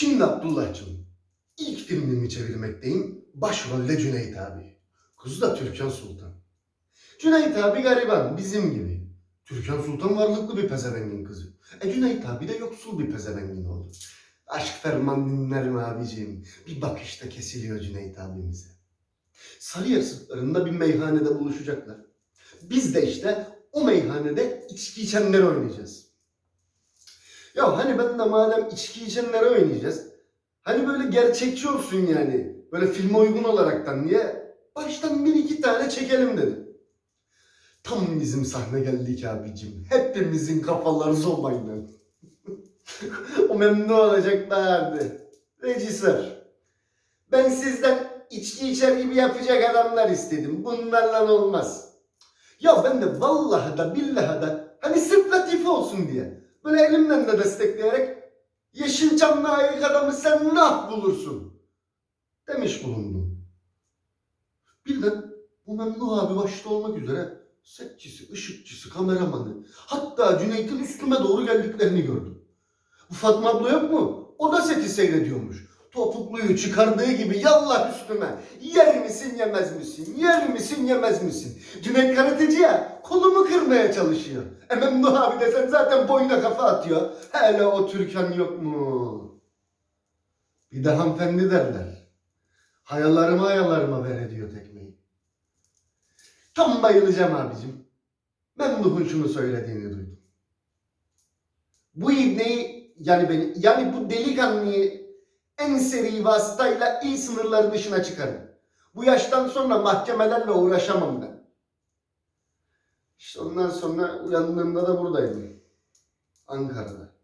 Şimdi Abdullah'cığım, ilk filmimi çevirmekteyim. Başrolle Cüneyt abi. Kızı da Türkan Sultan. Cüneyt abi gariban, bizim gibi. Türkan Sultan varlıklı bir pezevengin kızı. E Cüneyt abi de yoksul bir pezevengin oğlu. Aşk ferman dinler mi abiciğim? Bir bakışta kesiliyor Cüneyt abimize. Sarıyer sırtlarında bir meyhanede buluşacaklar. Biz de işte o meyhanede içki içenleri oynayacağız. Ya hani ben de madem içki içenleri oynayacağız. Hani böyle gerçekçi olsun yani. Böyle filme uygun olaraktan diye baştan bir iki tane çekelim dedim. Tam bizim sahne geldik abicim. Hepimizin kafaları zobayla. o memnun olacaklardı. Rejisör. Ben sizden içki içer gibi yapacak adamlar istedim. Bunlarla olmaz. Ya ben de vallahi da billahi da hani sırf latife olsun diye. Böyle elimden de destekleyerek Yeşilçam layık adamı sen nah bulursun. Demiş bulundum. Birden bu Memduh abi başta olmak üzere setçisi, ışıkçısı, kameramanı hatta Cüneyt'in üstüme doğru geldiklerini gördüm. Bu Fatma abla yok mu? O da seti seyrediyormuş. Topukluyu çıkardığı gibi yallah üstüme. Yer misin yemez misin? Yer misin yemez misin? Cüneyt karateci ya kolumu kırmaya çalışıyor. E Memduh abi desen zaten boyuna kafa atıyor. Hele o Türkan yok mu? Bir de hanımefendi derler. Hayalarıma hayalarıma ver ediyor tekmeyi. Tam bayılacağım abicim. Memduh'un şunu söylediğini duydum. Bu ibneyi yani beni yani bu delikanlıyı en seri vasıtayla il sınırları dışına çıkarın. Bu yaştan sonra mahkemelerle uğraşamam ben. İşte ondan sonra uyandığımda da buradaydım. Ankara'da.